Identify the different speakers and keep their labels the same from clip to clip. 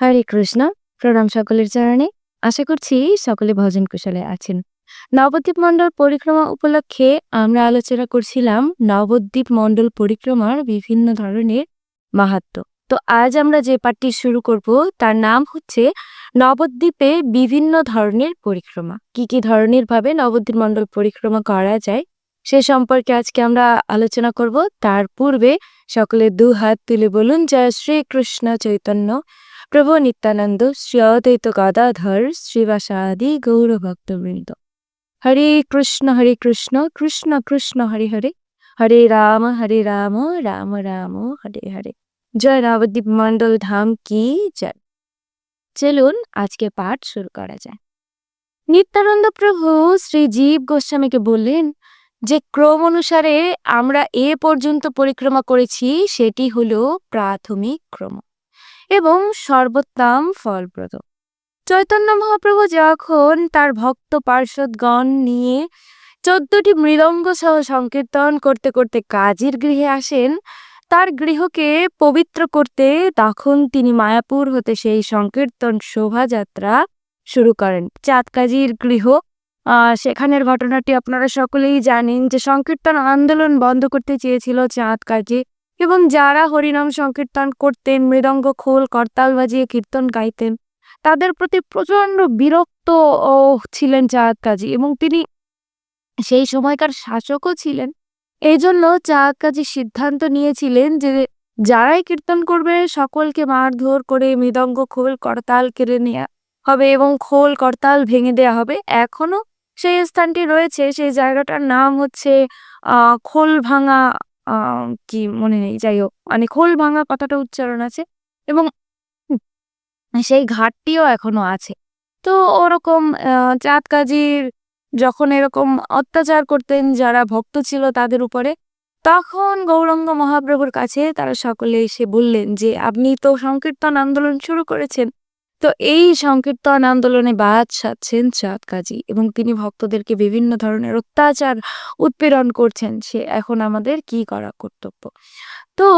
Speaker 1: হরে কৃষ্ণ প্রণাম সকলের চরণে আশা করছি সকলে ভজন কুশলে আছেন নবদ্বীপ মণ্ডল পরিক্রমা উপলক্ষে আমরা আলোচনা করছিলাম নবদ্বীপ মণ্ডল পরিক্রমার বিভিন্ন ধরনের মাহাত্ম তো আজ আমরা যে পাঠটি শুরু করব তার নাম হচ্ছে নবদ্বীপে বিভিন্ন ধরনের পরিক্রমা কি কি ধরনের ভাবে নবদ্বীপ মণ্ডল পরিক্রমা করা যায় সে সম্পর্কে আজকে আমরা আলোচনা করব তার পূর্বে সকলে দু হাত তুলে বলুন জয় শ্রীকৃষ্ণ চৈতন্য প্রভু নিত্যানন্দ শ্রী অদ্বৈত গদাধর শ্রীবাসাদি গৌরভক্তবৃন্দ হরে কৃষ্ণ হরে কৃষ্ণ কৃষ্ণ কৃষ্ণ হরে হরে হরে রাম হরে রাম রাম রাম হরে হরে জয় রাবদ্বীপ মণ্ডল ধাম কি জয় চলুন আজকে পাঠ শুরু করা যায় নিত্যানন্দ প্রভু শ্রী জীব গোস্বামীকে বললেন যে ক্রম অনুসারে আমরা এ পর্যন্ত পরিক্রমা করেছি সেটি হলো প্রাথমিক ক্রম এবং সর্বোত্তম ফলপ্রদ চৈতন্য মহাপ্রভু যখন তার ভক্ত পার্শ্বদগণ নিয়ে চোদ্দটি মৃদঙ্গ সহ সংকীর্তন করতে করতে কাজের গৃহে আসেন তার গৃহকে পবিত্র করতে তখন তিনি মায়াপুর হতে সেই সংকীর্তন শোভাযাত্রা শুরু করেন চাঁদকাজির গৃহ সেখানের ঘটনাটি আপনারা সকলেই জানেন যে সংকীর্তন আন্দোলন বন্ধ করতে চেয়েছিল চাঁদ কাজী এবং যারা হরিনাম সংকীর্তন করতেন মৃদঙ্গ খোল করতাল বাজিয়ে কীর্তন গাইতেন তাদের প্রতি প্রচণ্ড বিরক্ত ছিলেন চাঁদ কাজী এবং তিনি সেই সময়কার শাসকও ছিলেন এই জন্য চাঁদ কাজী সিদ্ধান্ত নিয়েছিলেন যে যারাই কীর্তন করবে সকলকে মারধর করে মৃদঙ্গ খোল করতাল কেড়ে নেওয়া হবে এবং খোল করতাল ভেঙে দেয়া হবে এখনও সেই স্থানটি রয়েছে সেই জায়গাটার নাম হচ্ছে খোল ভাঙা কি মনে নেই যাই হোক মানে খোল ভাঙা কথাটা উচ্চারণ আছে এবং সেই ঘাটটিও এখনো আছে তো ওরকম চাঁদ কাজীর যখন এরকম অত্যাচার করতেন যারা ভক্ত ছিল তাদের উপরে তখন গৌরঙ্গ মহাপ্রভুর কাছে তারা সকলে এসে বললেন যে আপনি তো সংকীর্তন আন্দোলন শুরু করেছেন তো এই সংকীর্তন আন্দোলনে বাদ সাধছেন চাঁদ কাজী এবং তিনি ভক্তদেরকে বিভিন্ন ধরনের অত্যাচার উৎপীড়ন করছেন সে এখন আমাদের কি করা কর্তব্য তো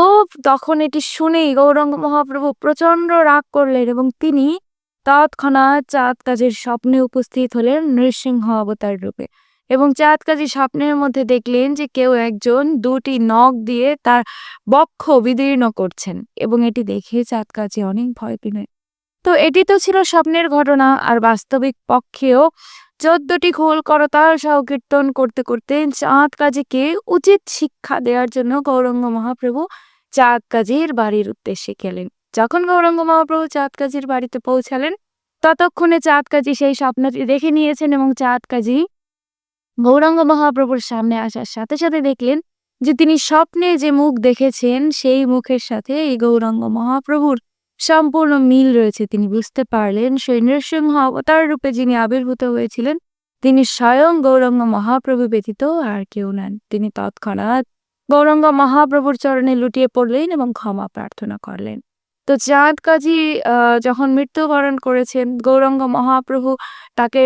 Speaker 1: তখন এটি শুনেই গৌরঙ্গ মহাপ্রভু প্রচন্ড রাগ করলেন এবং তিনি তৎক্ষণাৎ চাঁদ কাজের স্বপ্নে উপস্থিত হলেন নৃসিংহ অবতার রূপে এবং চাঁদ কাজী স্বপ্নের মধ্যে দেখলেন যে কেউ একজন দুটি নখ দিয়ে তার বক্ষ বিদীর্ণ করছেন এবং এটি দেখে চাঁদ কাজী অনেক ভয় পেলেন তো এটি তো ছিল স্বপ্নের ঘটনা আর বাস্তবিক পক্ষেও চোদ্দটি খোল করতাল সহকীর্তন করতে করতে চাঁদ কাজীকে উচিত শিক্ষা দেওয়ার জন্য গৌরঙ্গ মহাপ্রভু চাঁদ কাজীর বাড়ির উদ্দেশ্যে গেলেন যখন গৌরঙ্গ মহাপ্রভু চাঁদ কাজীর বাড়িতে পৌঁছালেন ততক্ষণে চাঁদ কাজী সেই স্বপ্নটি দেখে নিয়েছেন এবং চাঁদ কাজী গৌরাঙ্গ মহাপ্রভুর সামনে আসার সাথে সাথে দেখলেন যে তিনি স্বপ্নে যে মুখ দেখেছেন সেই মুখের সাথে এই গৌরাঙ্গ মহাপ্রভুর সম্পূর্ণ মিল রয়েছে তিনি বুঝতে পারলেন সেই নৃসিংহ অবতার রূপে যিনি আবির্ভূত হয়েছিলেন তিনি স্বয়ং গৌরঙ্গ মহাপ্রভু ব্যতীত আর কেউ নেন তিনি তৎক্ষণাৎ গৌরঙ্গ মহাপ্রভুর চরণে লুটিয়ে পড়লেন এবং ক্ষমা প্রার্থনা করলেন তো চাঁদ কাজী যখন মৃত্যুবরণ করেছেন গৌরঙ্গ মহাপ্রভু তাকে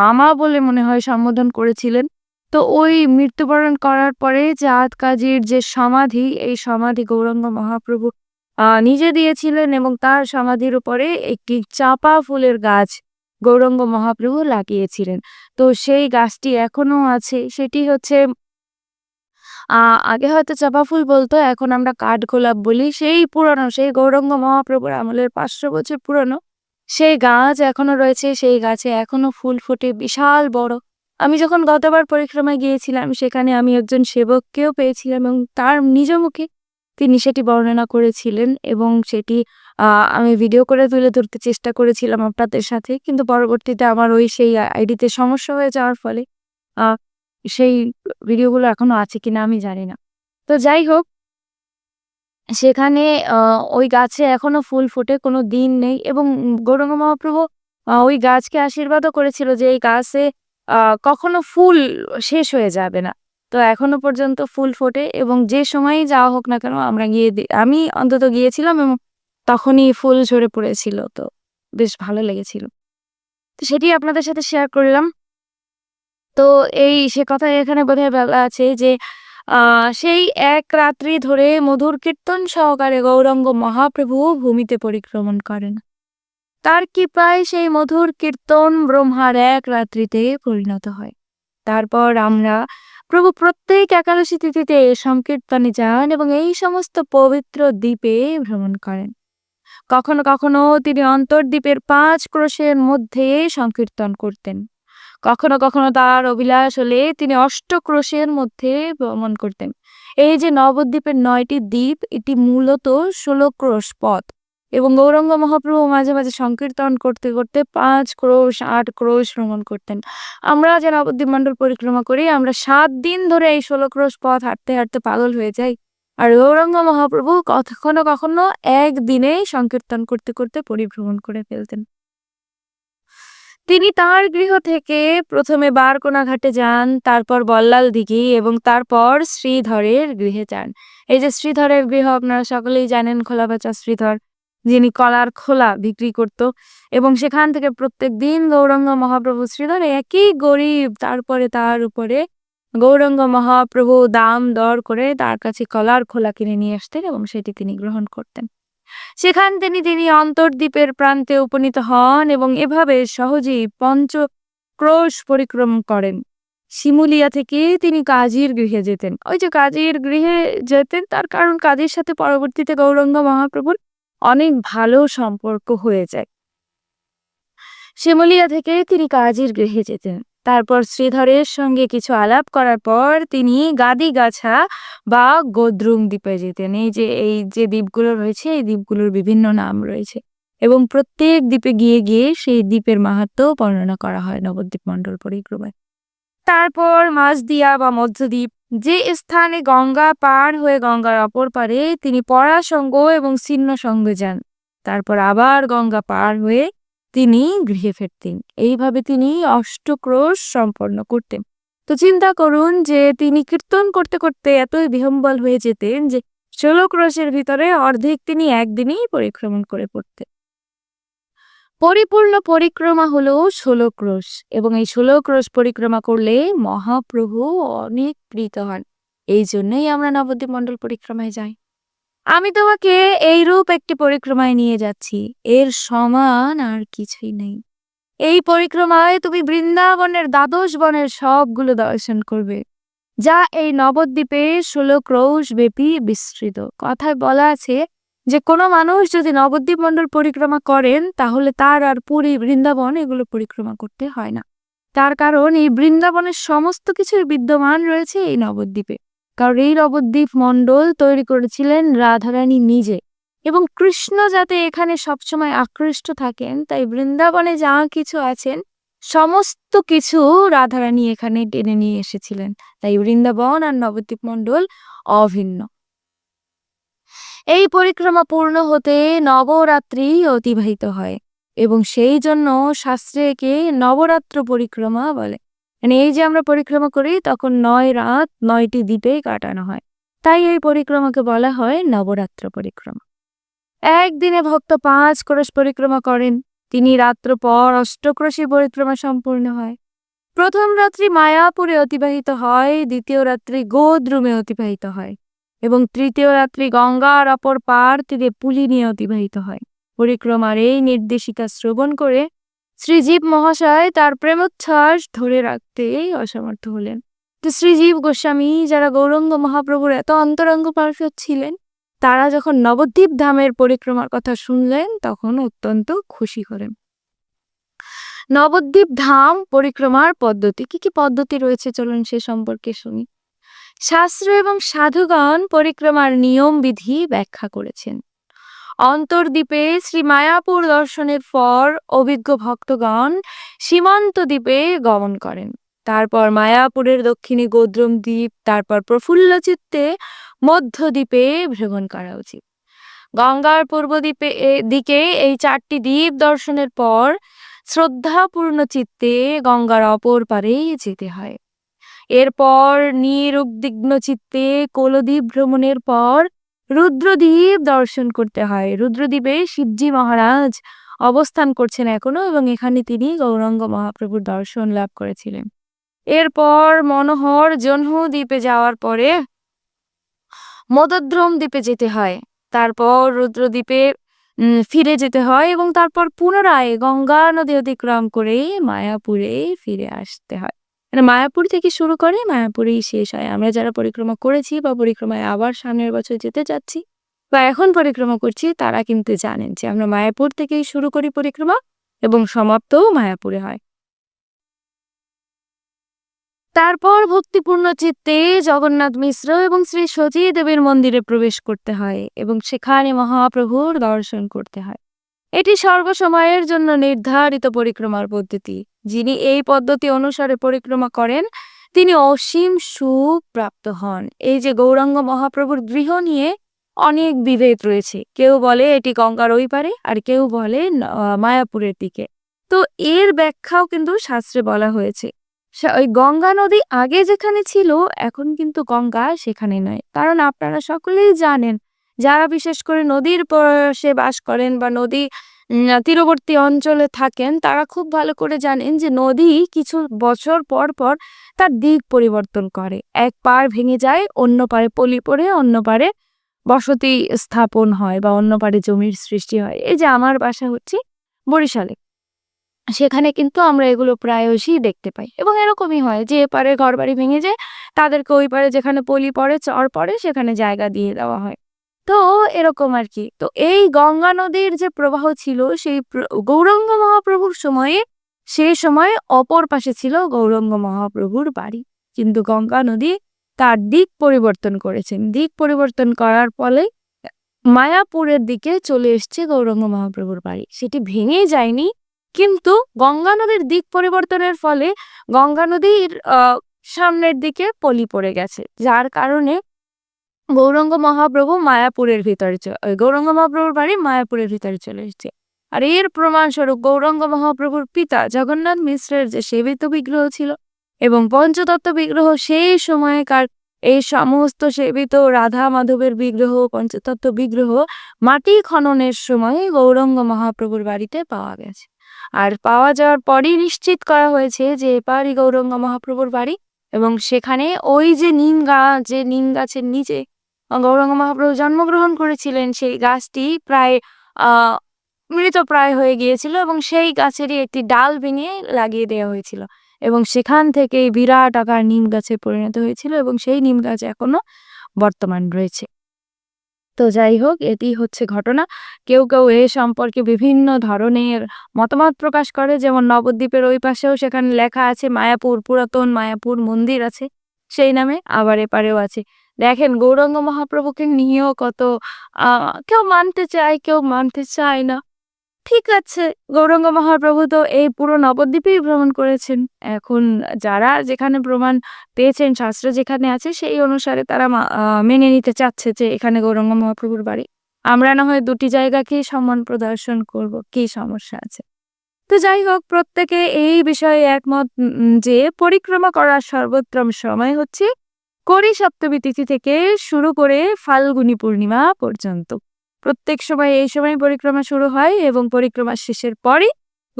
Speaker 1: মামা বলে মনে হয় সম্বোধন করেছিলেন তো ওই মৃত্যুবরণ করার পরে চাঁদ কাজীর যে সমাধি এই সমাধি গৌরঙ্গ মহাপ্রভু নিজে দিয়েছিলেন এবং তার সমাধির উপরে একটি চাপা ফুলের গাছ গৌরঙ্গ মহাপ্রভু লাগিয়েছিলেন তো সেই গাছটি এখনো আছে সেটি হচ্ছে আগে হয়তো চাপা ফুল বলতো এখন আমরা কাঠ গোলাপ বলি সেই পুরনো সেই গৌরঙ্গ মহাপ্রভুর আমলের পাঁচশো বছর পুরনো সেই গাছ এখনো রয়েছে সেই গাছে এখনো ফুল ফোটে বিশাল বড় আমি যখন গতবার পরিক্রমায় গিয়েছিলাম সেখানে আমি একজন সেবককেও পেয়েছিলাম এবং তার নিজ মুখে তিনি সেটি বর্ণনা করেছিলেন এবং সেটি আমি ভিডিও করে তুলে ধরতে চেষ্টা করেছিলাম আপনাদের সাথে কিন্তু পরবর্তীতে আমার ওই সেই আইডিতে সমস্যা হয়ে যাওয়ার ফলে সেই ভিডিওগুলো এখনও আছে কিনা আমি জানি না তো যাই হোক সেখানে ওই গাছে এখনো ফুল ফুটে কোনো দিন নেই এবং গৌরঙ্গ মহাপ্রভু ওই গাছকে আশীর্বাদও করেছিল যে এই গাছে কখনো ফুল শেষ হয়ে যাবে না তো এখনো পর্যন্ত ফুল ফোটে এবং যে সময়ই যাওয়া হোক না কেন আমরা গিয়ে আমি অন্তত গিয়েছিলাম এবং তখনই ফুল ঝরে পড়েছিল তো বেশ ভালো লেগেছিল তো সেটি আপনাদের সাথে শেয়ার করলাম তো এই সে কথা এখানে বোধহয় বলা আছে যে সেই এক রাত্রি ধরে মধুর কীর্তন সহকারে গৌরঙ্গ মহাপ্রভু ভূমিতে পরিক্রমণ করেন তার কৃপায় সেই মধুর কীর্তন ব্রহ্মার এক রাত্রিতে পরিণত হয় তারপর আমরা প্রভু প্রত্যেক একাদশী তিথিতে সংকীর্তনে যান এবং এই সমস্ত পবিত্র দ্বীপে ভ্রমণ করেন কখনো কখনো তিনি অন্তর্দ্বীপের পাঁচ ক্রোশের মধ্যে সংকীর্তন করতেন কখনো কখনো তার অভিলাষ হলে তিনি অষ্টক্রোশের মধ্যে ভ্রমণ করতেন এই যে নবদ্বীপের নয়টি দ্বীপ এটি মূলত ষোলো ক্রোশ পথ এবং গৌরাঙ্গ মহাপ্রভু মাঝে মাঝে সংকীর্তন করতে করতে পাঁচ ক্রোশ আট ক্রোশ ভ্রমণ করতেন আমরা যারা বুদ্ধিমণ্ডল পরিক্রমা করি আমরা সাত দিন ধরে এই ষোলো ক্রোশ পথ হাঁটতে হাঁটতে পাগল হয়ে যাই আর গৌরাঙ্গ মহাপ্রভু কখনো কখনো একদিনেই সংকীর্তন করতে করতে পরিভ্রমণ করে ফেলতেন তিনি তার গৃহ থেকে প্রথমে বারকোনা ঘাটে যান তারপর বল্লাল দিঘি এবং তারপর শ্রীধরের গৃহে যান এই যে শ্রীধরের গৃহ আপনারা সকলেই জানেন খোলাবাচা শ্রীধর যিনি কলার খোলা বিক্রি করত এবং সেখান থেকে প্রত্যেক দিন গৌরঙ্গ মহাপ্রভু শ্রীধর একই গরিব তারপরে তার উপরে গৌরঙ্গ মহাপ্রভু দাম দর করে তার কাছে কলার খোলা কিনে নিয়ে আসতেন এবং সেটি তিনি গ্রহণ করতেন সেখান তিনি তিনি অন্তর্দ্বীপের প্রান্তে উপনীত হন এবং এভাবে সহজেই পঞ্চ ক্রোশ পরিক্রম করেন শিমুলিয়া থেকে তিনি কাজীর গৃহে যেতেন ওই যে কাজীর গৃহে যেতেন তার কারণ কাজীর সাথে পরবর্তীতে গৌরঙ্গ মহাপ্রভুর অনেক ভালো সম্পর্ক হয়ে যায় শিমুলিয়া থেকে তিনি কাজীর গৃহে যেতেন তারপর শ্রীধরের সঙ্গে কিছু আলাপ করার পর তিনি গাদিগাছা বা গোদ্রুম দ্বীপে যেতেন এই যে এই যে দ্বীপগুলো রয়েছে এই দ্বীপগুলোর বিভিন্ন নাম রয়েছে এবং প্রত্যেক দ্বীপে গিয়ে গিয়ে সেই দ্বীপের মাহাত্ম বর্ণনা করা হয় নবদ্বীপ মণ্ডল পরিক্রমায় তারপর মাঝদিয়া বা মধ্যদ্বীপ যে স্থানে গঙ্গা পার হয়ে গঙ্গার অপর পারে তিনি পরাসঙ্গ এবং ছিন্ন সঙ্গে যান তারপর আবার গঙ্গা পার হয়ে তিনি গৃহে ফেরতেন এইভাবে তিনি অষ্টক্রোশ সম্পন্ন করতেন তো চিন্তা করুন যে তিনি কীর্তন করতে করতে এতই বিহম্বল হয়ে যেতেন যে ষোলো ক্রোশের ভিতরে অর্ধেক তিনি একদিনেই পরিক্রমণ করে পড়তেন পরিপূর্ণ পরিক্রমা হলো ষোলো ক্রোশ এবং এই ষোলো ক্রোশ পরিক্রমা করলে মহাপ্রভু অনেক প্রীত হন এই জন্যই আমরা নবদ্বীপ মণ্ডল পরিক্রমায় যাই আমি তোমাকে এই রূপ একটি পরিক্রমায় নিয়ে যাচ্ছি এর সমান আর কিছুই নেই এই পরিক্রমায় তুমি বৃন্দাবনের দ্বাদশ বনের সবগুলো দর্শন করবে যা এই নবদ্বীপে ষোলো ক্রোশ ব্যাপী বিস্তৃত কথায় বলা আছে যে কোনো মানুষ যদি নবদ্বীপ মণ্ডল পরিক্রমা করেন তাহলে তার আর পুরী বৃন্দাবন এগুলো পরিক্রমা করতে হয় না তার কারণ এই বৃন্দাবনের সমস্ত কিছুই বিদ্যমান রয়েছে এই নবদ্বীপে কারণ এই নবদ্বীপ মণ্ডল তৈরি করেছিলেন রাধারানী নিজে এবং কৃষ্ণ যাতে এখানে সবসময় আকৃষ্ট থাকেন তাই বৃন্দাবনে যা কিছু আছেন সমস্ত কিছু রাধারানী এখানে টেনে নিয়ে এসেছিলেন তাই বৃন্দাবন আর নবদ্বীপ মণ্ডল অভিন্ন এই পরিক্রমা পূর্ণ হতে নবরাত্রি অতিবাহিত হয় এবং সেই জন্য শাস্ত্রেকে নবরাত্র পরিক্রমা বলে মানে এই যে আমরা পরিক্রমা করি তখন নয় রাত নয়টি দ্বীপে কাটানো হয় তাই এই পরিক্রমাকে বলা হয় নবরাত্র পরিক্রমা একদিনে ভক্ত পাঁচ ক্রোশ পরিক্রমা করেন তিনি রাত্র পর অষ্টক্রোশী পরিক্রমা সম্পূর্ণ হয় প্রথম রাত্রি মায়াপুরে অতিবাহিত হয় দ্বিতীয় রাত্রি গোদ্রুমে অতিবাহিত হয় এবং তৃতীয় রাত্রি গঙ্গার অপর পার থেকে পুলি নিয়ে অতিবাহিত হয় পরিক্রমার এই নির্দেশিকা শ্রবণ করে শ্রীজীব মহাশয় তার প্রেমোচ্ছ্বাস ধরে রাখতে অসমর্থ হলেন তো শ্রীজীব গোস্বামী যারা গৌরঙ্গ মহাপ্রভুর এত অন্তরঙ্গ পার্শ্বদ ছিলেন তারা যখন নবদ্বীপ ধামের পরিক্রমার কথা শুনলেন তখন অত্যন্ত খুশি করেন নবদ্বীপ ধাম পরিক্রমার পদ্ধতি কি কি পদ্ধতি রয়েছে চলুন সে সম্পর্কে শুনি শাস্ত্র এবং সাধুগণ পরিক্রমার নিয়ম বিধি ব্যাখ্যা করেছেন অন্তর্দ্বীপে শ্রী মায়াপুর দর্শনের পর অভিজ্ঞ ভক্তগণ সীমান্ত দ্বীপে গমন করেন তারপর মায়াপুরের দক্ষিণে গোদ্রম দ্বীপ তারপর প্রফুল্ল চিত্তে মধ্য দ্বীপে ভ্রমণ করা উচিত গঙ্গার পূর্ব দ্বীপে দিকে এই চারটি দ্বীপ দর্শনের পর শ্রদ্ধাপূর্ণ চিত্তে গঙ্গার অপর পারেই যেতে হয় এরপর নিরুদ্বিগ্ন চিত্তে কোলদ্বীপ ভ্রমণের পর রুদ্রদ্বীপ দর্শন করতে হয় রুদ্রদ্বীপে শিবজি মহারাজ অবস্থান করছেন এখনো এবং এখানে তিনি গৌরাঙ্গ মহাপ্রভুর দর্শন লাভ করেছিলেন এরপর মনোহর জহ্নদ্বীপে দ্বীপে যাওয়ার পরে মদদ্রম দ্বীপে যেতে হয় তারপর রুদ্রদ্বীপে ফিরে যেতে হয় এবং তারপর পুনরায় গঙ্গা নদী অতিক্রম করে মায়াপুরে ফিরে আসতে হয় মানে মায়াপুর থেকে শুরু করে মায়াপুরেই শেষ হয় আমরা যারা পরিক্রমা করেছি বা পরিক্রমায় আবার সামনের বছর যেতে যাচ্ছি বা এখন পরিক্রমা করছি তারা কিন্তু জানেন যে আমরা মায়াপুর থেকেই শুরু করি পরিক্রমা এবং সমাপ্তও মায়াপুরে হয় তারপর ভক্তিপূর্ণ চিত্তে জগন্নাথ মিশ্র এবং শ্রী সজী দেবের মন্দিরে প্রবেশ করতে হয় এবং সেখানে মহাপ্রভুর দর্শন করতে হয় এটি সর্বসময়ের জন্য নির্ধারিত পরিক্রমার পদ্ধতি যিনি এই পদ্ধতি অনুসারে পরিক্রমা করেন তিনি অসীম সুখ প্রাপ্ত হন এই যে গৌরাঙ্গ মহাপ্রভুর গৃহ নিয়ে অনেক বিভেদ রয়েছে কেউ বলে এটি গঙ্গার ওই পারে আর কেউ বলে মায়াপুরের দিকে তো এর ব্যাখ্যাও কিন্তু শাস্ত্রে বলা হয়েছে ওই গঙ্গা নদী আগে যেখানে ছিল এখন কিন্তু গঙ্গা সেখানে নয় কারণ আপনারা সকলেই জানেন যারা বিশেষ করে নদীর সে বাস করেন বা নদী তীরবর্তী অঞ্চলে থাকেন তারা খুব ভালো করে জানেন যে নদী কিছু বছর পর পর তার দিক পরিবর্তন করে এক পার ভেঙে যায় অন্য পারে পলি পড়ে অন্য পারে বসতি স্থাপন হয় বা অন্য পারে জমির সৃষ্টি হয় এই যে আমার বাসা হচ্ছে বরিশালে সেখানে কিন্তু আমরা এগুলো প্রায়শই দেখতে পাই এবং এরকমই হয় যে এপারে ঘরবাড়ি ভেঙে যায় তাদেরকে ওই পারে যেখানে পলি পড়ে চর পড়ে সেখানে জায়গা দিয়ে দেওয়া হয় তো এরকম আর কি তো এই গঙ্গা নদীর যে প্রবাহ ছিল সেই গৌরঙ্গ মহাপ্রভুর সময়ে সেই সময় অপর পাশে ছিল গৌরঙ্গ মহাপ্রভুর বাড়ি কিন্তু গঙ্গা নদী তার দিক পরিবর্তন করেছেন দিক পরিবর্তন করার ফলে মায়াপুরের দিকে চলে এসছে গৌরঙ্গ মহাপ্রভুর বাড়ি সেটি ভেঙে যায়নি কিন্তু গঙ্গা নদীর দিক পরিবর্তনের ফলে গঙ্গা নদীর সামনের দিকে পলি পড়ে গেছে যার কারণে গৌরঙ্গ মহাপ্রভু মায়াপুরের ভিতরে গৌরঙ্গ মহাপ্রভুর বাড়ি মায়াপুরের ভিতরে চলে এসেছে আর এর প্রমাণস্বরূপ গৌরঙ্গ মহাপ্রভুর পিতা জগন্নাথ মিশ্রের যে সেবিত বিগ্রহ ছিল এবং পঞ্চতত্ত্ব বিগ্রহ সেই সময়কার এই সমস্ত সেবিত রাধা মাধবের বিগ্রহ পঞ্চতত্ত্ব বিগ্রহ মাটি খননের সময় গৌরঙ্গ মহাপ্রভুর বাড়িতে পাওয়া গেছে আর পাওয়া যাওয়ার পরই নিশ্চিত করা হয়েছে যে এপারই গৌরঙ্গ মহাপ্রভুর বাড়ি এবং সেখানে ওই যে নিম গাছ যে নিম গাছের নিচে গৌরাঙ্গ মহাপ্রভু জন্মগ্রহণ করেছিলেন সেই গাছটি প্রায় মৃতপ্রায় হয়ে গিয়েছিল এবং সেই গাছেরই একটি ডাল ভেঙে লাগিয়ে দেওয়া হয়েছিল এবং সেখান থেকেই বিরাট আকার নিম গাছে পরিণত হয়েছিল এবং সেই নিম গাছ এখনো বর্তমান রয়েছে তো যাই হোক এটি হচ্ছে ঘটনা কেউ কেউ এ সম্পর্কে বিভিন্ন ধরনের মতামত প্রকাশ করে যেমন নবদ্বীপের ওই পাশেও সেখানে লেখা আছে মায়াপুর পুরাতন মায়াপুর মন্দির আছে সেই নামে আবার এপারেও আছে দেখেন গৌরাঙ্গ মহাপ্রভুকে নিয়েও কত কেউ মানতে চায় কেউ মানতে চায় না ঠিক আছে গৌরাঙ্গ মহাপ্রভু তো এই পুরো নবদ্বীপেই ভ্রমণ করেছেন এখন যারা যেখানে প্রমাণ পেয়েছেন শাস্ত্র যেখানে আছে সেই অনুসারে তারা মেনে নিতে চাচ্ছে যে এখানে গৌরাঙ্গ মহাপ্রভুর বাড়ি আমরা না হয় দুটি জায়গাকেই সম্মান প্রদর্শন করব কি সমস্যা আছে তো যাই হোক প্রত্যেকে এই বিষয়ে একমত যে পরিক্রমা করার সর্বোত্তম সময় হচ্ছে করি সপ্তমী তিথি থেকে শুরু করে ফাল্গুনী পূর্ণিমা পর্যন্ত প্রত্যেক সময় এই সময় পরিক্রমা শুরু হয় এবং পরিক্রমা শেষের পরে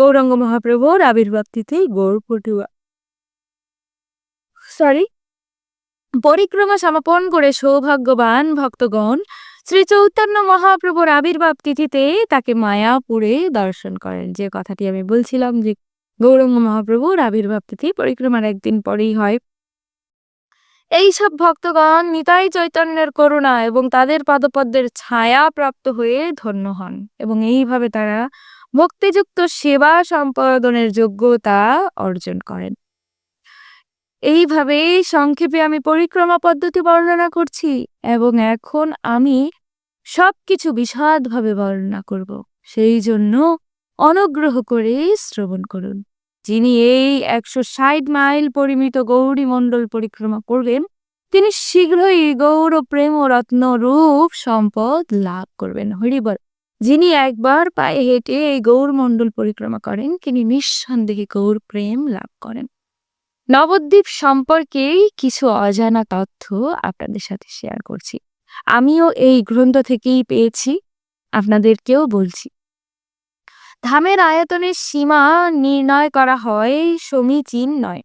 Speaker 1: গৌরাঙ্গ মহাপ্রভুর আবির্ভাব তিথি গৌর পটুয়া সরি পরিক্রমা সমাপন করে সৌভাগ্যবান ভক্তগণ শ্রী চৌতান্ন মহাপ্রভুর আবির্ভাব তিথিতে তাকে মায়াপুরে দর্শন করেন যে কথাটি আমি বলছিলাম যে গৌরাঙ্গ মহাপ্রভুর আবির্ভাব তিথি পরিক্রমার একদিন পরেই হয় এইসব ভক্তগণ নিতাই চৈতন্যের করুণা এবং তাদের পদপদ্মের ছায়া প্রাপ্ত হয়ে ধন্য হন এবং এইভাবে তারা ভক্তিযুক্ত সেবা সম্পাদনের যোগ্যতা অর্জন করেন এইভাবে সংক্ষেপে আমি পরিক্রমা পদ্ধতি বর্ণনা করছি এবং এখন আমি সব কিছু বিশদভাবে বর্ণনা করব সেই জন্য অনুগ্রহ করে শ্রবণ করুন যিনি এই একশো ষাট মাইল পরিমিত গৌরীমণ্ডল পরিক্রমা করবেন তিনি শীঘ্রই গৌর প্রেম রত্ন রূপ সম্পদ লাভ করবেন হরিবর যিনি একবার পায়ে হেঁটে এই গৌরমণ্ডল পরিক্রমা করেন তিনি নিঃসন্দেহে গৌর প্রেম লাভ করেন নবদ্বীপ সম্পর্কে কিছু অজানা তথ্য আপনাদের সাথে শেয়ার করছি আমিও এই গ্রন্থ থেকেই পেয়েছি আপনাদেরকেও বলছি ধামের আয়তনের সীমা নির্ণয় করা হয় সমীচীন নয়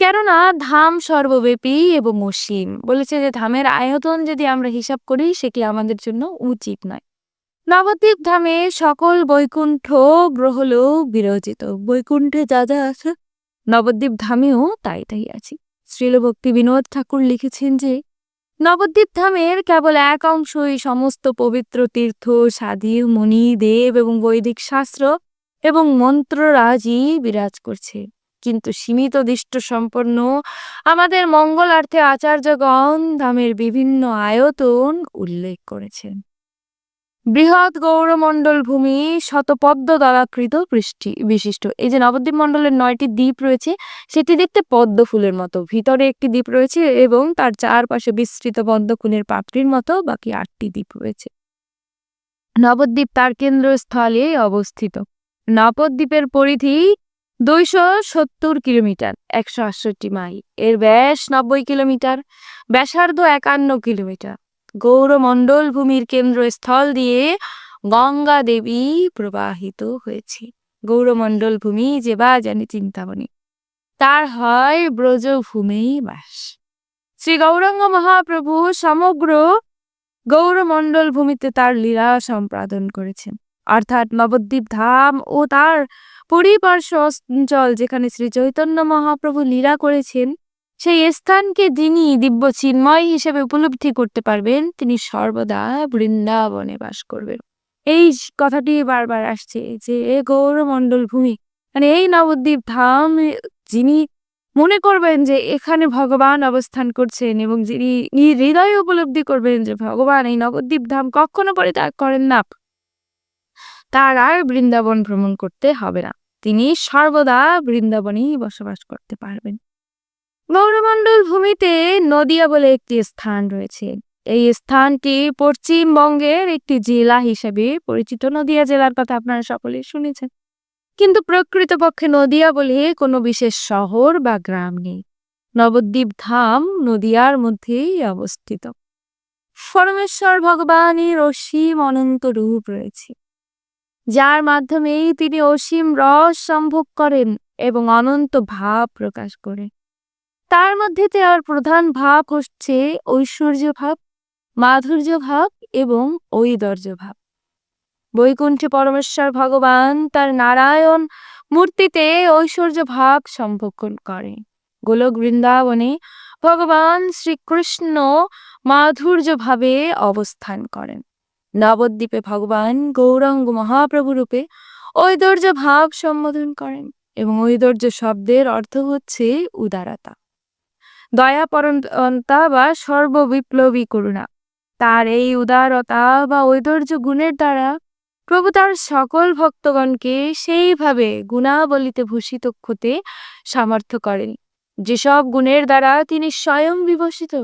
Speaker 1: কেননা ধাম সর্বব্যাপী এবং অসীম বলেছে যে ধামের আয়তন যদি আমরা হিসাব করি সেটি আমাদের জন্য উচিত নয় নবদ্বীপ ধামে সকল বৈকুণ্ঠ গ্রহলেও বিরোচিত বৈকুণ্ঠে যা যা আছে নবদ্বীপ ধামেও তাই তাই আছি শ্রীলভক্তি বিনোদ ঠাকুর লিখেছেন যে নবদ্বীপ ধামের কেবল এক অংশই সমস্ত পবিত্র তীর্থ সাধী মণি দেব এবং বৈদিক শাস্ত্র এবং মন্ত্ররাজই বিরাজ করছে কিন্তু সীমিত দৃষ্ট সম্পন্ন আমাদের মঙ্গলার্থে আচার্যগণ ধামের বিভিন্ন আয়তন উল্লেখ করেছেন বৃহৎ গৌরমণ্ডল ভূমি শতপদ্ম দ্বারাকৃত বৃষ্টি বিশিষ্ট এই যে নবদ্বীপ মণ্ডলের নয়টি দ্বীপ রয়েছে সেটি দেখতে পদ্ম ফুলের মতো ভিতরে একটি দ্বীপ রয়েছে এবং তার চারপাশে বিস্তৃত খুনের পাপড়ির মতো বাকি আটটি দ্বীপ রয়েছে নবদ্বীপ তার কেন্দ্রস্থলে অবস্থিত নবদ্বীপের পরিধি দুইশো সত্তর কিলোমিটার একশো আটষট্টি মাইল এর ব্যাস নব্বই কিলোমিটার ব্যাসার্ধ একান্ন কিলোমিটার গৌরমণ্ডল ভূমির কেন্দ্রস্থল দিয়ে গঙ্গা দেবী প্রবাহিত হয়েছে গৌরমণ্ডল ভূমি যে বা জানি চিন্তামণি তার হয় ব্রজভূমি বাস শ্রী গৌরাঙ্গ মহাপ্রভু সমগ্র গৌরমণ্ডল ভূমিতে তার লীলা সম্পাদন করেছেন অর্থাৎ নবদ্বীপ ধাম ও তার পরিপার্শ্ব অঞ্চল যেখানে শ্রী চৈতন্য মহাপ্রভু লীলা করেছেন সেই স্থানকে যিনি দিব্য চিন্ময় হিসেবে উপলব্ধি করতে পারবেন তিনি সর্বদা বৃন্দাবনে বাস করবেন এই কথাটি বারবার আসছে যে এ গৌরমণ্ডল ভূমি মানে এই নবদ্বীপ ধাম যিনি মনে করবেন যে এখানে ভগবান অবস্থান করছেন এবং যিনি হৃদয়ে উপলব্ধি করবেন যে ভগবান এই নবদ্বীপ ধাম কখনো পরিত্যাগ করেন না তার আর বৃন্দাবন ভ্রমণ করতে হবে না তিনি সর্বদা বৃন্দাবনেই বসবাস করতে পারবেন গৌরমণ্ডল ভূমিতে নদিয়া বলে একটি স্থান রয়েছে এই স্থানটি পশ্চিমবঙ্গের একটি জেলা হিসেবে পরিচিত নদিয়া জেলার কথা আপনারা সকলেই শুনেছেন কিন্তু প্রকৃতপক্ষে নদিয়া বলে কোনো বিশেষ শহর বা গ্রাম নেই নবদ্বীপ ধাম নদিয়ার মধ্যেই অবস্থিত পরমেশ্বর ভগবানের অসীম অনন্ত রূপ রয়েছে যার মাধ্যমেই তিনি অসীম রস সম্ভব করেন এবং অনন্ত ভাব প্রকাশ করেন তার মধ্যে দেওয়ার প্রধান ভাব হচ্ছে ঐশ্বর্য ভাব মাধুর্য ভাব এবং ঐদর্য ভাব বৈকুণ্ঠ পরমেশ্বর ভগবান তার নারায়ণ মূর্তিতে ঐশ্বর্য ভাব সম্ভোগ করে গোলক বৃন্দাবনে ভগবান শ্রীকৃষ্ণ মাধুর্য ভাবে অবস্থান করেন নবদ্বীপে ভগবান গৌরাঙ্গ মহাপ্রভু রূপে ঐদর্য ভাব সম্বোধন করেন এবং ঐদর্য শব্দের অর্থ হচ্ছে উদারতা দয়া পরন্তা বা সর্ববিপ্লবী করুণা তার এই উদারতা বা ঐধর্য গুণের দ্বারা প্রভু তার সকল ভক্তগণকে সেইভাবে গুণাবলিতে ভূষিত হতে সামর্থ্য করেন যেসব গুণের দ্বারা তিনি স্বয়ং বিভূষিত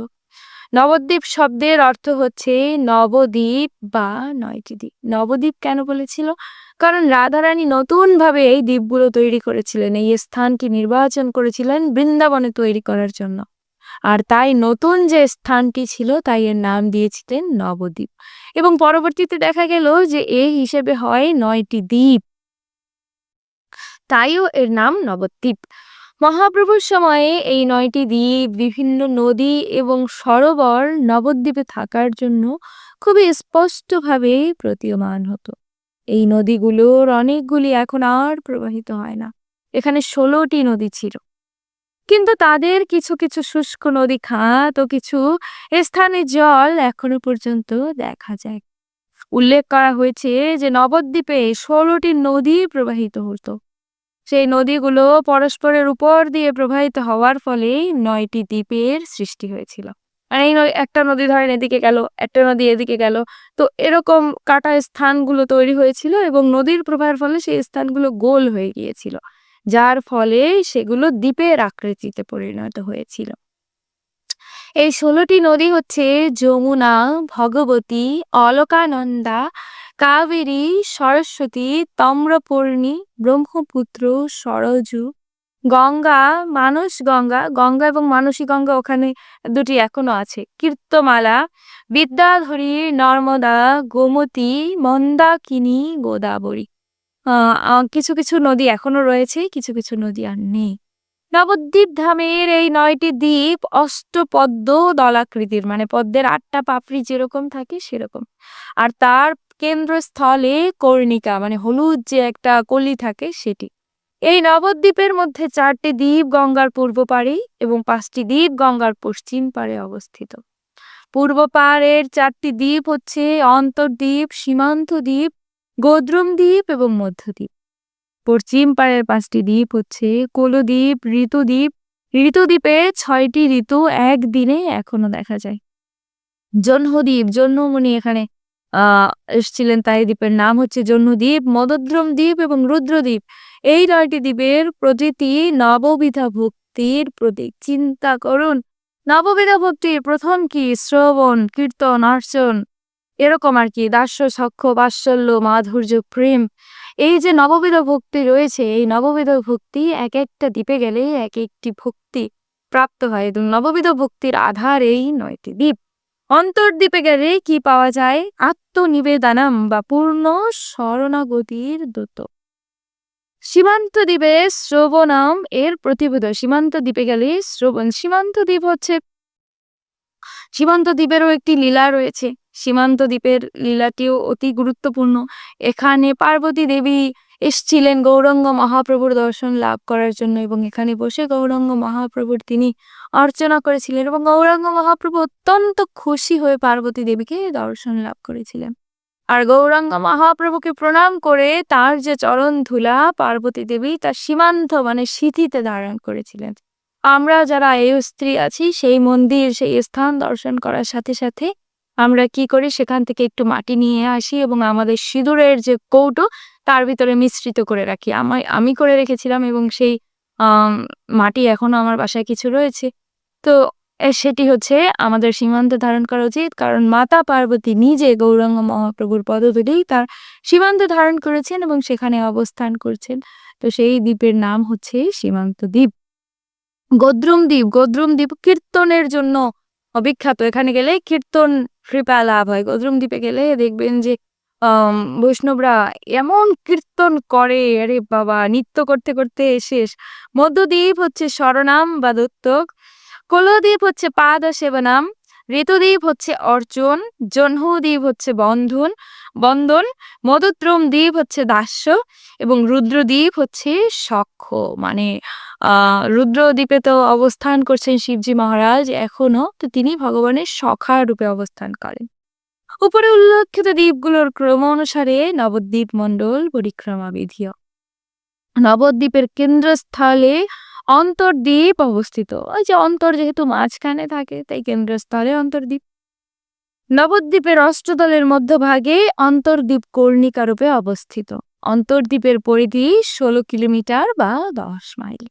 Speaker 1: নবদ্বীপ শব্দের অর্থ হচ্ছে নবদ্বীপ বা নয়টি দ্বীপ নবদ্বীপ কেন বলেছিল কারণ রাধারানী নতুনভাবে এই দ্বীপগুলো তৈরি করেছিলেন এই স্থানটি নির্বাচন করেছিলেন বৃন্দাবনে তৈরি করার জন্য আর তাই নতুন যে স্থানটি ছিল তাই এর নাম দিয়েছিলেন নবদ্বীপ এবং পরবর্তীতে দেখা গেল যে এই হিসেবে হয় নয়টি দ্বীপ তাইও এর নাম নবদ্বীপ মহাপ্রভুর সময়ে এই নয়টি দ্বীপ বিভিন্ন নদী এবং সরোবর নবদ্বীপে থাকার জন্য খুবই স্পষ্টভাবে প্রতীয়মান হতো এই নদীগুলোর অনেকগুলি এখন আর প্রবাহিত হয় না এখানে ষোলোটি নদী ছিল কিন্তু তাদের কিছু কিছু শুষ্ক নদী খাত ও কিছু স্থানে জল এখনো পর্যন্ত দেখা যায় উল্লেখ করা হয়েছে যে নবদ্বীপে ষোলোটি নদী প্রবাহিত হতো সেই নদীগুলো পরস্পরের উপর দিয়ে প্রবাহিত হওয়ার ফলে নয়টি দ্বীপের সৃষ্টি হয়েছিল আর এই একটা নদী ধরেন এদিকে গেল একটা নদী এদিকে গেল তো এরকম কাটা স্থানগুলো তৈরি হয়েছিল এবং নদীর প্রবাহের ফলে সেই স্থানগুলো গোল হয়ে গিয়েছিল যার ফলে সেগুলো দ্বীপের আকৃতিতে পরিণত হয়েছিল এই ষোলোটি নদী হচ্ছে যমুনা ভগবতী অলকানন্দা কাবেরী সরস্বতী তম্রপর্ণী ব্রহ্মপুত্র সরজু গঙ্গা মানস গঙ্গা গঙ্গা এবং মানসী গঙ্গা ওখানে দুটি এখনো আছে কীর্তমালা বিদ্যাধরী নর্মদা গোমতী মন্দাকিনী গোদাবরী কিছু কিছু নদী এখনো রয়েছে কিছু কিছু নদী আর নেই নবদ্বীপ ধামের এই নয়টি দ্বীপ অষ্টপদ্ম দলাকৃতির মানে পদ্মের আটটা পাপড়ি যেরকম থাকে সেরকম আর তার কেন্দ্রস্থলে কর্ণিকা মানে হলুদ যে একটা কলি থাকে সেটি এই নবদ্বীপের মধ্যে চারটি দ্বীপ গঙ্গার পূর্ব পাড়ে এবং পাঁচটি দ্বীপ গঙ্গার পশ্চিম পাড়ে অবস্থিত পূর্ব পাড়ের চারটি দ্বীপ হচ্ছে অন্তর্দ্বীপ সীমান্ত দ্বীপ গোদ্রম দ্বীপ এবং মধ্যদ্বীপ পশ্চিম পাড়ের পাঁচটি দ্বীপ হচ্ছে কোলদ্বীপ ঋতুদ্বীপ ঋতুদ্বীপে ছয়টি ঋতু একদিনে এখনো দেখা যায় জহ্নদ্বীপ জহ্নমণি এখানে এসছিলেন তাই দ্বীপের নাম হচ্ছে জহ্নদ্বীপ মদদ্রম দ্বীপ এবং রুদ্রদ্বীপ এই নয়টি দ্বীপের প্রতিটি নববিধা ভক্তির প্রতীক চিন্তা করুন নববিধা ভক্তির প্রথম কি শ্রবণ কীর্তন অর্চন এরকম আর কি দাস্য সক্ষ বাৎসল্য মাধুর্য প্রেম এই যে নববিধ ভক্তি রয়েছে এই নববিধ ভক্তি এক একটা দ্বীপে গেলে এক একটি ভক্তি প্রাপ্ত হয় এবং নববিধ ভক্তির আধার এই নয়টি দ্বীপ অন্তর্দ্বীপে গেলে কি পাওয়া যায় আত্মনিবেদানাম বা পূর্ণ শরণাগতির দূত সীমান্ত দ্বীপে শ্রবণাম এর প্রতিবেদ সীমান্ত দ্বীপে গেলে শ্রবণ সীমান্ত দ্বীপ হচ্ছে সীমান্ত দ্বীপেরও একটি লীলা রয়েছে সীমান্ত দ্বীপের লীলাটিও অতি গুরুত্বপূর্ণ এখানে পার্বতী দেবী এসছিলেন গৌরাঙ্গ মহাপ্রভুর দর্শন লাভ করার জন্য এবং এখানে বসে গৌরাঙ্গ মহাপ্রভুর তিনি অর্চনা করেছিলেন এবং গৌরাঙ্গ মহাপ্রভু অত্যন্ত খুশি হয়ে পার্বতী দেবীকে দর্শন লাভ করেছিলেন আর গৌরাঙ্গ মহাপ্রভুকে প্রণাম করে তার যে চরণ ধুলা পার্বতী দেবী তার সীমান্ত মানে সিথিতে ধারণ করেছিলেন আমরা যারা এই স্ত্রী আছি সেই মন্দির সেই স্থান দর্শন করার সাথে সাথে আমরা কি করি সেখান থেকে একটু মাটি নিয়ে আসি এবং আমাদের সিঁদুরের যে কৌটো তার ভিতরে মিশ্রিত করে রাখি আমি আমি করে রেখেছিলাম এবং সেই মাটি এখনও আমার বাসায় কিছু রয়েছে তো সেটি হচ্ছে আমাদের সীমান্ত ধারণ করা উচিত কারণ মাতা পার্বতী নিজে গৌরাঙ্গ মহাপ্রভুর পদধূলি তার সীমান্ত ধারণ করেছেন এবং সেখানে অবস্থান করছেন তো সেই দ্বীপের নাম হচ্ছে সীমান্ত দ্বীপ গোদ্রুম দ্বীপ গোদ্রুম দ্বীপ কীর্তনের জন্য বিখ্যাত এখানে গেলে কীর্তন কৃপা লাভ হয় গোদ্রুম দ্বীপে গেলে দেখবেন যে বৈষ্ণবরা এমন কীর্তন করে আরে বাবা নৃত্য করতে করতে শেষ মধ্যদ্বীপ হচ্ছে স্বরনাম বা দত্তক কলদ্বীপ হচ্ছে পাদ সেবনাম ঋতুদ্বীপ হচ্ছে অর্জুন জহ্নদ্বীপ হচ্ছে বন্ধন বন্ধন মধুদ্রম দ্বীপ হচ্ছে দাস্য এবং রুদ্রদ্বীপ হচ্ছে সক্ষ মানে রুদ্রদ্বীপে তো অবস্থান করছেন শিবজি মহারাজ এখনও তো তিনি ভগবানের সখা রূপে অবস্থান করেন উপরে উল্লেখিত দ্বীপগুলোর ক্রম অনুসারে নবদ্বীপ মণ্ডল পরিক্রমা বিধিও নবদ্বীপের কেন্দ্রস্থলে অন্তর্দ্বীপ অবস্থিত ওই যে অন্তর যেহেতু মাঝখানে থাকে তাই কেন্দ্রস্থলে অন্তর্দ্বীপ নবদ্বীপের অষ্টদলের মধ্যভাগে অন্তর্দ্বীপ কর্ণিকা রূপে অবস্থিত অন্তর্দ্বীপের পরিধি ষোলো কিলোমিটার বা দশ মাইল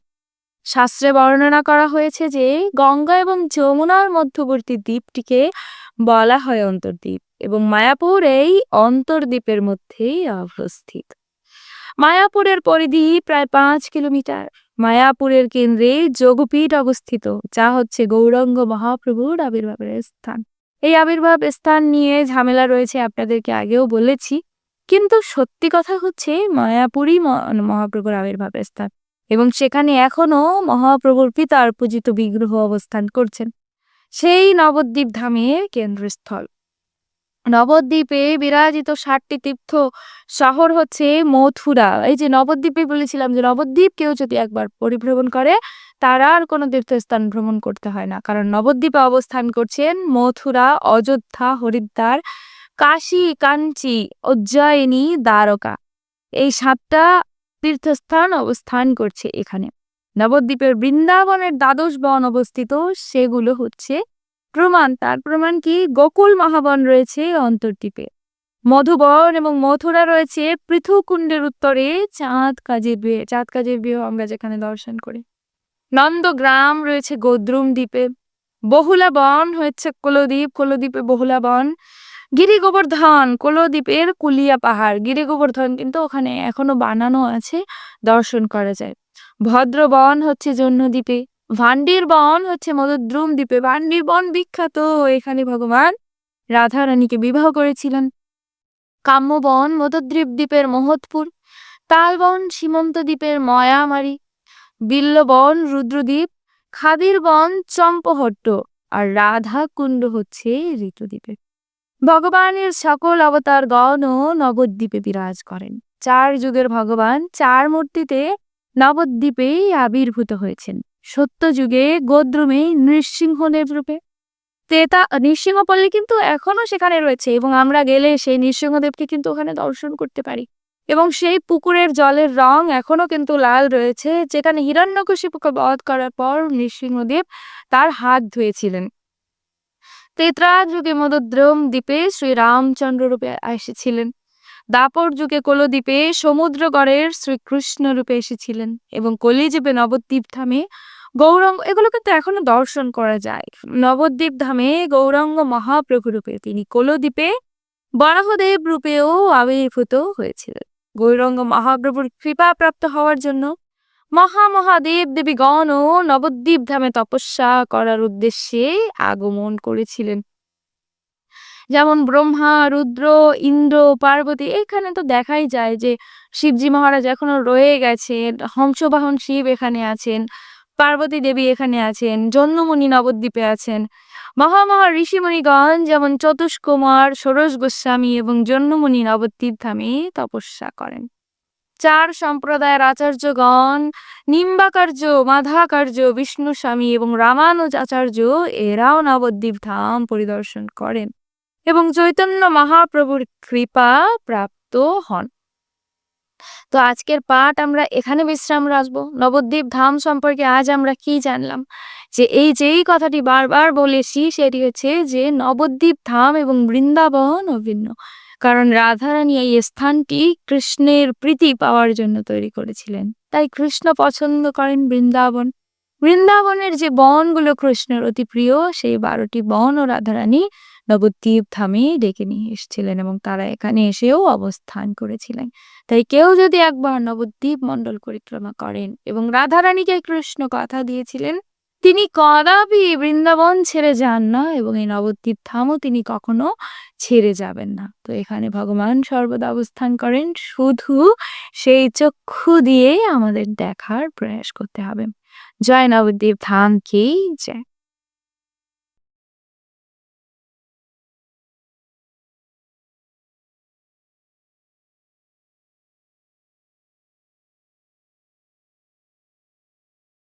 Speaker 1: শাস্ত্রে বর্ণনা করা হয়েছে যে গঙ্গা এবং যমুনার মধ্যবর্তী দ্বীপটিকে বলা হয় অন্তর্দ্বীপ এবং মায়াপুর এই অন্তর্দ্বীপের মধ্যেই অবস্থিত মায়াপুরের পরিধি প্রায় পাঁচ কিলোমিটার মায়াপুরের কেন্দ্রে যোগপীঠ অবস্থিত যা হচ্ছে গৌরঙ্গ মহাপ্রভুর আবির্ভাবের স্থান এই আবির্ভাব স্থান নিয়ে ঝামেলা রয়েছে আপনাদেরকে আগেও বলেছি কিন্তু সত্যি কথা হচ্ছে মায়াপুরই মহাপ্রভুর আবির্ভাবের স্থান এবং সেখানে এখনও মহাপ্রভুর পিতার পূজিত বিগ্রহ অবস্থান করছেন সেই নবদ্বীপ ধামের কেন্দ্রস্থল নবদ্বীপে বিরাজিত ষাটটি তীর্থ শহর হচ্ছে মথুরা এই যে নবদ্বীপে বলেছিলাম যে নবদ্বীপ কেউ যদি একবার পরিভ্রমণ করে তারা আর কোনো তীর্থস্থান ভ্রমণ করতে হয় না কারণ নবদ্বীপে অবস্থান করছেন মথুরা অযোধ্যা হরিদ্বার কাশী কাঞ্চি উজ্জয়িনী দ্বারকা এই সাতটা তীর্থস্থান অবস্থান করছে এখানে নবদ্বীপের বৃন্দাবনের দ্বাদশ বন অবস্থিত সেগুলো হচ্ছে প্রমাণ তার প্রমাণ কি গোকুল মহাবন রয়েছে অন্তর্দ্বীপে মধুবন এবং মথুরা রয়েছে পৃথুকুণ্ডের উত্তরে চাঁদ কাজের বিয়ে চাঁদ কাজের বিয়ে আমরা যেখানে দর্শন করি নন্দগ্রাম রয়েছে গোদ্রুম দ্বীপে বহুলা বন হয়েছে কোলদ্বীপ কোলদ্বীপে বহুলা বন গিরি গোবর্ধন কোলদ্বীপের কুলিয়া পাহাড় গিরি গোবর্ধন কিন্তু ওখানে এখনো বানানো আছে দর্শন করা যায় ভদ্রবন হচ্ছে জন্যদ্বীপে ভান্ডির বন হচ্ছে মধুদ্রুম দ্বীপে ভান্ডির বন বিখ্যাত এখানে ভগবান রাধা রানীকে বিবাহ করেছিলেন কাম্যবন মদদ্বীপ দ্বীপের মহৎপুর তালবন সীমন্ত দ্বীপের ময়ামারি বন রুদ্রদ্বীপ খাদির বন চম্পহট্ট আর রাধা কুণ্ড হচ্ছে ঋতুদ্বীপে ভগবানের সকল অবতার গণও নবদ্বীপে বিরাজ করেন চার যুগের ভগবান চার মূর্তিতে নবদ্বীপেই আবির্ভূত হয়েছেন সত্য যুগে গোদ্রুমে নৃসিংহদেব রূপে তেতা নৃসিংহপল্লী কিন্তু এখনও সেখানে রয়েছে এবং আমরা গেলে সেই নৃসিংহদেবকে কিন্তু ওখানে দর্শন করতে পারি এবং সেই পুকুরের জলের রং এখনও কিন্তু লাল রয়েছে যেখানে হিরণ্যকশিপুকে বধ করার পর নৃসিংহদেব তার হাত ধুয়েছিলেন তেতরা যুগে মদদ্রম দ্বীপে রূপে এসেছিলেন দাপর যুগে কোলদ্বীপে সমুদ্রগড়ের শ্রীকৃষ্ণ রূপে এসেছিলেন এবং কলিযুগে নবদ্বীপ ধামে গৌরঙ্গ এগুলো কিন্তু এখনো দর্শন করা যায় নবদ্বীপ ধামে গৌরাঙ্গ মহাপ্রভু রূপে তিনি কোলদ্বীপে বরাহদেব রূপেও আবির্ভূত হয়েছিলেন গৌরঙ্গ মহাপ্রভুর কৃপা প্রাপ্ত হওয়ার জন্য দেবীগণ ও নবদ্বীপ ধামে তপস্যা করার উদ্দেশ্যে আগমন করেছিলেন যেমন ব্রহ্মা রুদ্র ইন্দ্র পার্বতী এখানে তো দেখাই যায় যে শিবজি মহারাজ এখনো রয়ে গেছেন হংসবাহন শিব এখানে আছেন পার্বতী দেবী এখানে আছেন জন্মমণি নবদ্বীপে আছেন মহামহা ঋষিমণিগণ যেমন চতুষ্কুমার ষোড়শ গোস্বামী এবং জন্মমণি নবদ্বীপ ধামে তপস্যা করেন চার সম্প্রদায়ের আচার্যগণ নিম্বাকার্য মাধাকার্য বিষ্ণু স্বামী এবং রামানুজ আচার্য এরাও নবদ্বীপ ধাম পরিদর্শন করেন এবং চৈতন্য মহাপ্রভুর কৃপা প্রাপ্ত হন তো আজকের পাঠ আমরা এখানে বিশ্রাম রাখবো নবদ্বীপ ধাম সম্পর্কে আজ আমরা কি জানলাম যে এই যেই কথাটি বারবার বলেছি সেটি হচ্ছে যে নবদ্বীপ ধাম এবং বৃন্দাবন অভিন্ন কারণ রাধারানী এই স্থানটি কৃষ্ণের প্রীতি পাওয়ার জন্য তৈরি করেছিলেন তাই কৃষ্ণ পছন্দ করেন বৃন্দাবন বৃন্দাবনের যে বনগুলো কৃষ্ণের অতি প্রিয় সেই বারোটি বন ও রাধারানী নবদ্বীপ ধামে ডেকে নিয়ে এসেছিলেন এবং তারা এখানে এসেও অবস্থান করেছিলেন তাই কেউ যদি একবার নবদ্বীপ মণ্ডল পরিক্রমা করেন এবং রাধারানীকে কৃষ্ণ কথা দিয়েছিলেন তিনি কদাপি বৃন্দাবন ছেড়ে যান না এবং এই নবদ্বীপ ধামও তিনি কখনো ছেড়ে যাবেন না তো এখানে ভগবান সর্বদা অবস্থান করেন শুধু সেই চক্ষু দিয়ে আমাদের দেখার প্রয়াস করতে হবে জয় নবদ্বীপ ধাম কি জয়